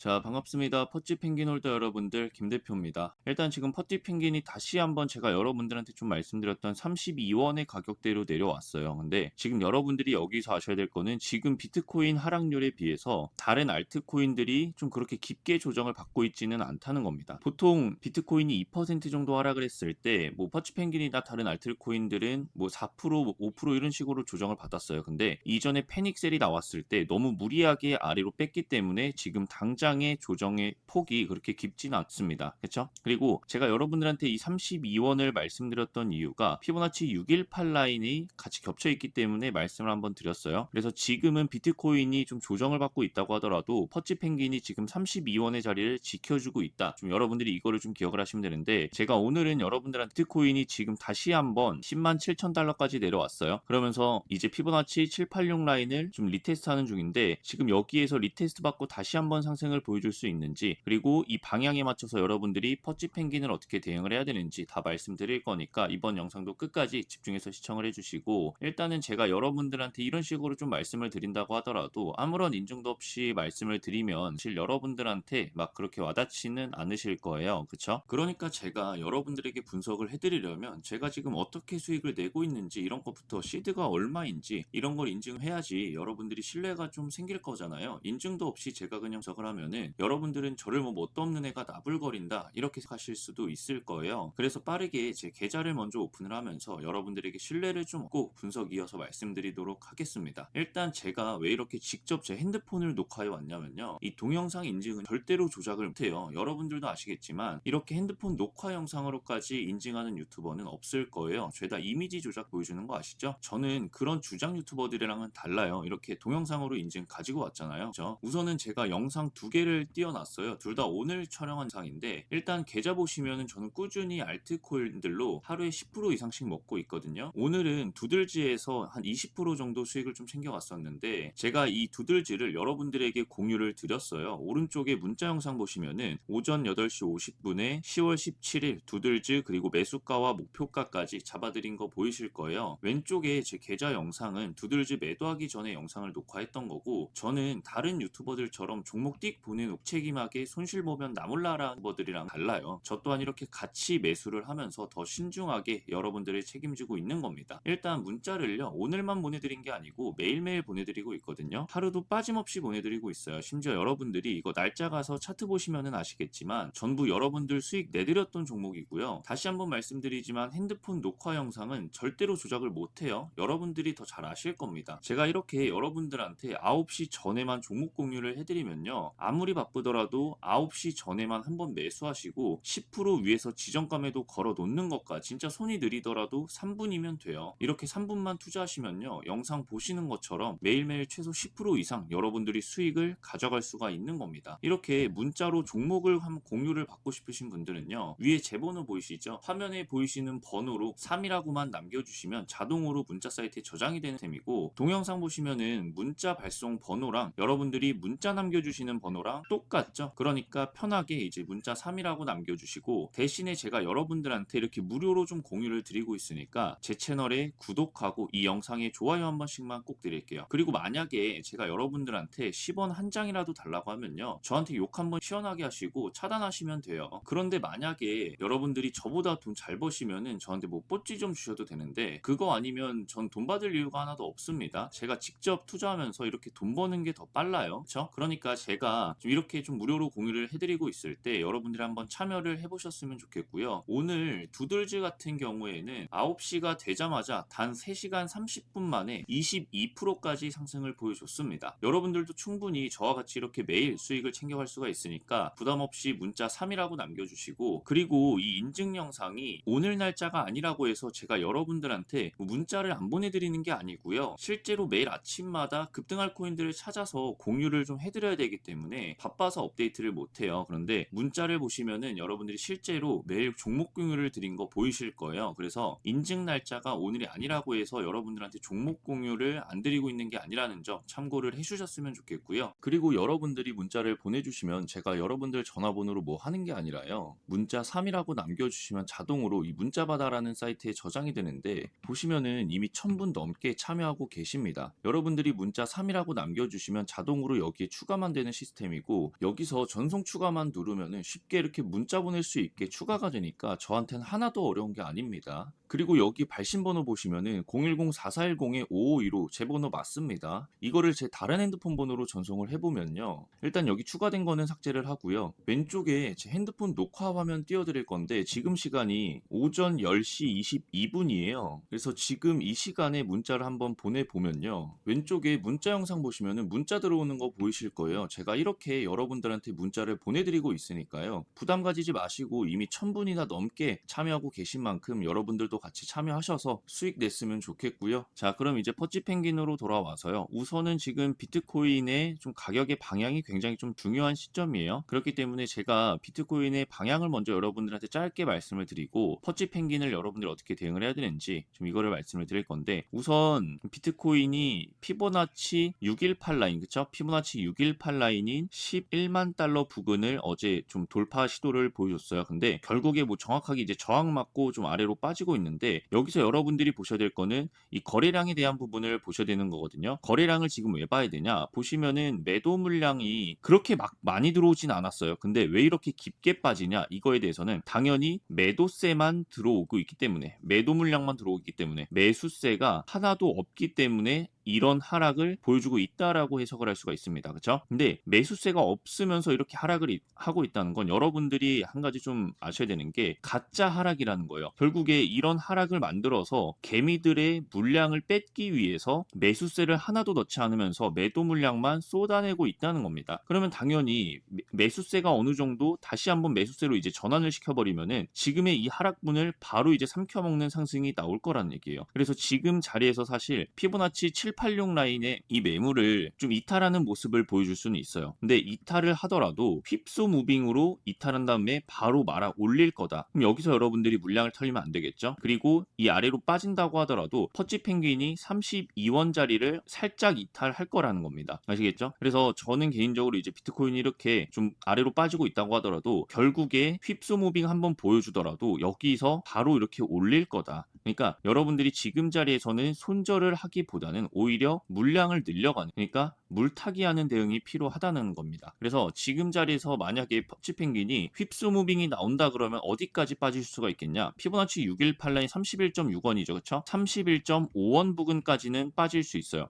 자, 반갑습니다. 퍼찌 펭귄 홀더 여러분들, 김 대표입니다. 일단 지금 퍼찌 펭귄이 다시 한번 제가 여러분들한테 좀 말씀드렸던 32원의 가격대로 내려왔어요. 근데 지금 여러분들이 여기서 아셔야 될 거는 지금 비트코인 하락률에 비해서 다른 알트코인들이 좀 그렇게 깊게 조정을 받고 있지는 않다는 겁니다. 보통 비트코인이 2% 정도 하락을 했을 때, 뭐 퍼치 펭귄이나 다른 알트코인들은 뭐 4%, 5% 이런 식으로 조정을 받았어요. 근데 이전에 패닉셀이 나왔을 때 너무 무리하게 아래로 뺐기 때문에 지금 당장 의 조정의 폭이 그렇게 깊지는 않습니다. 그렇죠? 그리고 제가 여러분들한테 이 32원을 말씀드렸던 이유가 피보나치 618 라인이 같이 겹쳐 있기 때문에 말씀을 한번 드렸어요. 그래서 지금은 비트코인이 좀 조정을 받고 있다고 하더라도 퍼치 펭귄이 지금 32원의 자리를 지켜주고 있다. 좀 여러분들이 이거를 좀 기억을 하시면 되는데 제가 오늘은 여러분들한테 비트코인이 지금 다시 한번 10만 7천 달러까지 내려왔어요. 그러면서 이제 피보나치 786 라인을 좀 리테스트하는 중인데 지금 여기에서 리테스트 받고 다시 한번 상승을 보여줄 수 있는지 그리고 이 방향에 맞춰서 여러분들이 퍼치 펭귄을 어떻게 대응을 해야 되는지 다 말씀드릴 거니까 이번 영상도 끝까지 집중해서 시청을 해주시고 일단은 제가 여러분들한테 이런 식으로 좀 말씀을 드린다고 하더라도 아무런 인증도 없이 말씀을 드리면 사실 여러분들한테 막 그렇게 와닿지는 않으실 거예요. 그쵸? 그러니까 제가 여러분들에게 분석을 해드리려면 제가 지금 어떻게 수익을 내고 있는지 이런 것부터 시드가 얼마인지 이런 걸 인증해야지 여러분들이 신뢰가 좀 생길 거잖아요. 인증도 없이 제가 그냥 분석을 하면 은 여러분들은 저를 뭐 뭣도 없는 애가 나불거린다 이렇게 생각하실 수도 있을 거예요. 그래서 빠르게 제 계좌를 먼저 오픈을 하면서 여러분들에게 신뢰를 좀꼭 분석 이어서 말씀드리도록 하겠습니다. 일단 제가 왜 이렇게 직접 제 핸드폰을 녹화해 왔냐면요. 이 동영상 인증은 절대로 조작을 못해요. 여러분들도 아시겠지만 이렇게 핸드폰 녹화 영상으로까지 인증하는 유튜버는 없을 거예요. 죄다 이미지 조작 보여주는 거 아시죠? 저는 그런 주장 유튜버들이랑은 달라요. 이렇게 동영상으로 인증 가지고 왔잖아요. 그죠? 우선은 제가 영상 두개 를 띄워놨어요. 둘 다 오늘 촬영한 상인데 일단 계좌 보시면은 저는 꾸준히 알트코인들로 하루에 10% 이상씩 먹고 있거든요. 오늘은 두들지에서 한 20% 정도 수익을 좀 챙겨왔었는데 제가 이 두들지를 여러분들에게 공유를 드렸어요. 오른쪽에 문자 영상 보시면은 오전 8시 50분에 10월 17일 두들즈 그리고 매수가와 목표가까지 잡아드린 거 보이실 거예요. 왼쪽에 제 계좌 영상은 두들즈 매도하기 전에 영상을 녹화했던 거고 저는 다른 유튜버들처럼 종목 띡 보내놓고 책임하게 손실 보면 나몰라라 유튜버들이랑 달라요. 저 또한 이렇게 같이 매수를 하면서 더 신중하게 여러분들을 책임지고 있는 겁니다. 일단 문자를요 오늘만 보내드린 게 아니고 매일매일 보내드리고 있거든요. 하루도 빠짐없이 보내드리고 있어요. 심지어 여러분들이 이거 날짜 가서 차트 보시면은 아시겠지만 전부 여러분들 수익 내드렸던 종목이고요. 다시 한번 말씀드리지만 핸드폰 녹화 영상은 절대로 조작을 못해요. 여러분들이 더 잘 아실 겁니다. 제가 이렇게 여러분들한테 9시 전에만 종목 공유를 해드리면요. 아무리 바쁘더라도 9시 전에만 한 번 매수하시고 10% 위에서 지정감에도 걸어 놓는 것과 진짜 손이 느리더라도 3분이면 돼요. 이렇게 3분만 투자하시면요. 영상 보시는 것처럼 매일매일 최소 10% 이상 여러분들이 수익을 가져갈 수가 있는 겁니다. 이렇게 문자로 종목을 한 공유를 받고 싶으신 분들은요. 위에 제 번호 보이시죠? 화면에 보이시는 번호로 3이라고만 남겨주시면 자동으로 문자 사이트에 저장이 되는 셈이고 동영상 보시면은 문자 발송 번호랑 여러분들이 문자 남겨주시는 번호 랑 똑같죠? 그러니까 편하게 이제 문자 3이라고 남겨주시고 대신에 제가 여러분들한테 이렇게 무료로 좀 공유를 드리고 있으니까 제 채널에 구독하고 이 영상에 좋아요 한 번씩만 꼭 드릴게요. 그리고 만약에 제가 여러분들한테 10원 한 장이라도 달라고 하면요. 저한테 욕 한번 시원하게 하시고 차단하시면 돼요. 그런데 만약에 여러분들이 저보다 돈 잘 버시면은 저한테 뭐 뽀찌 좀 주셔도 되는데 그거 아니면 전 돈 받을 이유가 하나도 없습니다. 제가 직접 투자하면서 이렇게 돈 버는 게 더 빨라요. 그렇죠? 그러니까 제가 좀 이렇게 좀 무료로 공유를 해드리고 있을 때 여러분들이 한번 참여를 해보셨으면 좋겠고요. 오늘 두들즈 같은 경우에는 9시가 되자마자 단 3시간 30분 만에 22%까지 상승을 보여줬습니다. 여러분들도 충분히 저와 같이 이렇게 매일 수익을 챙겨갈 수가 있으니까 부담 없이 문자 3이라고 남겨주시고 그리고 이 인증 영상이 오늘 날짜가 아니라고 해서 제가 여러분들한테 문자를 안 보내드리는 게 아니고요. 실제로 매일 아침마다 급등할 코인들을 찾아서 공유를 좀 해드려야 되기 때문에 바빠서 업데이트를 못해요. 그런데 문자를 보시면은 여러분들이 실제로 매일 종목 공유를 드린 거 보이실 거예요. 그래서 인증 날짜가 오늘이 아니라고 해서 여러분들한테 종목 공유를 안 드리고 있는 게 아니라는 점 참고를 해주셨으면 좋겠고요. 그리고 여러분들이 문자를 보내주시면 제가 여러분들 전화번호로 뭐 하는 게 아니라요. 문자 3이라고 남겨주시면 자동으로 이 문자바다라는 사이트에 저장이 되는데 보시면은 이미 1000분 넘게 참여하고 계십니다. 여러분들이 문자 3이라고 남겨주시면 자동으로 여기에 추가만 되는 시스템이 시스템이고 여기서 전송 추가만 누르면은 쉽게 이렇게 문자 보낼 수 있게 추가가 되니까 저한테는 하나도 어려운 게 아닙니다. 그리고 여기 발신 번호 보시면은 010-4410-5515 제 번호 맞습니다. 이거를 제 다른 핸드폰 번호로 전송을 해보면요. 일단 여기 추가된 거는 삭제를 하고요. 왼쪽에 제 핸드폰 녹화 화면 띄워드릴 건데 지금 시간이 오전 10시 22분이에요. 그래서 지금 이 시간에 문자를 한번 보내보면요. 왼쪽에 문자 영상 보시면은 문자 들어오는 거 보이실 거예요. 제가 이렇게 여러분들한테 문자를 보내드리고 있으니까요. 부담 가지지 마시고 이미 1000분이나 넘게 참여하고 계신 만큼 여러분들도 같이 참여하셔서 수익 냈으면 좋겠고요. 자, 그럼 이제 퍼치 펭귄으로 돌아와서요. 우선은 지금 비트코인의 좀 가격의 방향이 굉장히 좀 중요한 시점이에요. 그렇기 때문에 제가 비트코인의 방향을 먼저 여러분들한테 짧게 말씀을 드리고 퍼치 펭귄을 여러분들이 어떻게 대응을 해야 되는지 좀 이거를 말씀을 드릴 건데 우선 비트코인이 피보나치 618 라인 그쵸? 피보나치 618 라인인 11만 달러 부근을 어제 좀 돌파 시도를 보여줬어요. 근데 결국에 뭐 정확하게 이제 저항 맞고 좀 아래로 빠지고 있는데 여기서 여러분들이 보셔야 될 거는 이 거래량에 대한 부분을 보셔야 되는 거거든요. 거래량을 지금 왜 봐야 되냐? 보시면은 매도 물량이 그렇게 막 많이 들어오진 않았어요. 근데 왜 이렇게 깊게 빠지냐? 이거에 대해서는 당연히 매도세만 들어오고 있기 때문에 매도 물량만 들어오기 때문에 매수세가 하나도 없기 때문에 이런 하락을 보여주고 있다라고 해석을 할 수가 있습니다. 그렇죠? 근데 매수세가 없으면서 이렇게 하락을 이- 하고 있다는 건 여러분들이 한 가지 좀 아셔야 되는 게 가짜 하락이라는 거예요. 결국에 이런 하락을 만들어서 개미들의 물량을 뺏기 위해서 매수세를 하나도 넣지 않으면서 매도 물량만 쏟아내고 있다는 겁니다. 그러면 당연히 매- 매수세가 어느 정도 다시 한번 매수세로 이제 전환을 시켜버리면은 지금의 이 하락분을 바로 이제 삼켜먹는 상승이 나올 거라는 얘기예요. 그래서 지금 자리에서 사실 피보나치 786 라인의 이 매물을 좀 이탈하는 모습을 보여줄 수는 있어요. 근데 이탈을 하더라도 휩소 무빙으로 이탈한 다음에 바로 말아 올릴 거다. 그럼 여기서 여러분들이 물량을 털리면 안 되겠죠? 그리고 이 아래로 빠진다고 하더라도 퍼치 펭귄이 32원 자리를 살짝 이탈할 거라는 겁니다. 아시겠죠? 그래서 저는 개인적으로 이제 비트코인이 이렇게 좀 아래로 빠지고 있다고 하더라도 결국에 휩소 무빙 한번 보여주더라도 여기서 바로 이렇게 올릴 거다. 그러니까 여러분들이 지금 자리에서는 손절을 하기보다는 오히려 물량을 늘려가는 그러니까 물타기 하는 대응이 필요하다는 겁니다. 그래서 지금 자리에서 만약에 퍼치 펭귄이 휩소 무빙이 나온다 그러면 어디까지 빠질 수가 있겠냐? 피보나치 618 라인 31.6원이죠. 그렇죠? 31.5원 부근까지는 빠질 수 있어요.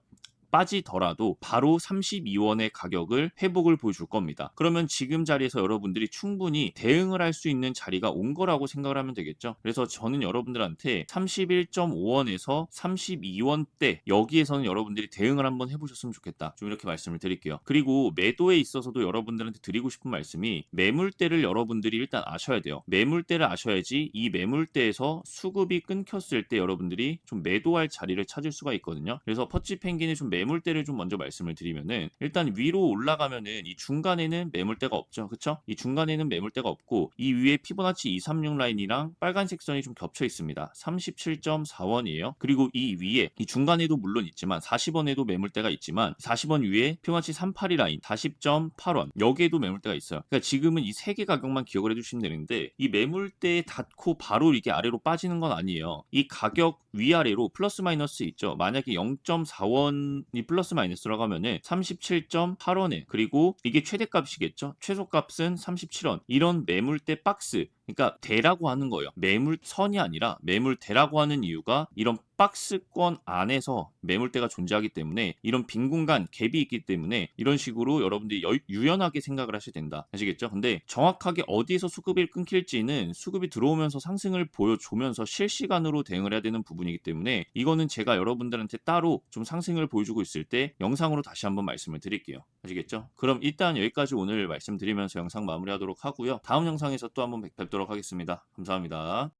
빠지더라도 바로 32원의 가격을 회복을 보여줄 겁니다. 그러면 지금 자리에서 여러분들이 충분히 대응을 할 수 있는 자리가 온 거라고 생각을 하면 되겠죠. 그래서 저는 여러분들한테 31.5원에서 32원대 여기에서는 여러분들이 대응을 한번 해보셨으면 좋겠다. 좀 이렇게 말씀을 드릴게요. 그리고 매도에 있어서도 여러분들한테 드리고 싶은 말씀이 매물대를 여러분들이 일단 아셔야 돼요. 매물대를 아셔야지 이 매물대에서 수급이 끊겼을 때 여러분들이 좀 매도할 자리를 찾을 수가 있거든요. 그래서 퍼치 펭귄의 좀매 물대를 좀 먼저 말씀을 드리면은 일단 위로 올라가면은 이 중간에는 매물대가 없죠. 그쵸? 이 중간에는 매물대가 없고 이 위에 피보나치 236 라인이랑 빨간색 선이 좀 겹쳐 있습니다. 37.4원이에요. 그리고 이 위에 이 중간에도 물론 있지만 40원에도 매물대가 있지만 40원 위에 피보나치 382 라인 40.8원 여기에도 매물대가 있어요. 그러니까 지금은 이 세 개 가격만 기억을 해주시면 되는데 이 매물대에 닿고 바로 이게 아래로 빠지는 건 아니에요. 이 가격 위아래로 플러스 마이너스 있죠. 만약에 0.4원 이 플러스 마이너스라고 하면은 37.8원에 그리고 이게 최대값이겠죠. 최소값은 37원. 이런 매물대 박스 그러니까 대라고 하는 거예요. 매물선이 아니라 매물대라고 하는 이유가 이런 박스권 안에서 매물대가 존재하기 때문에 이런 빈 공간 갭이 있기 때문에 이런 식으로 여러분들이 여- 유연하게 생각을 하셔야 된다. 아시겠죠? 근데 정확하게 어디에서 수급이 끊길지는 수급이 들어오면서 상승을 보여주면서 실시간으로 대응을 해야 되는 부분이기 때문에 이거는 제가 여러분들한테 따로 좀 상승을 보여주고 있을 때 영상으로 다시 한번 말씀을 드릴게요. 아시겠죠? 그럼 일단 여기까지 오늘 말씀드리면서 영상 마무리하도록 하고요. 다음 영상에서 또 한번 뵙도록 하겠습니다. 감사합니다.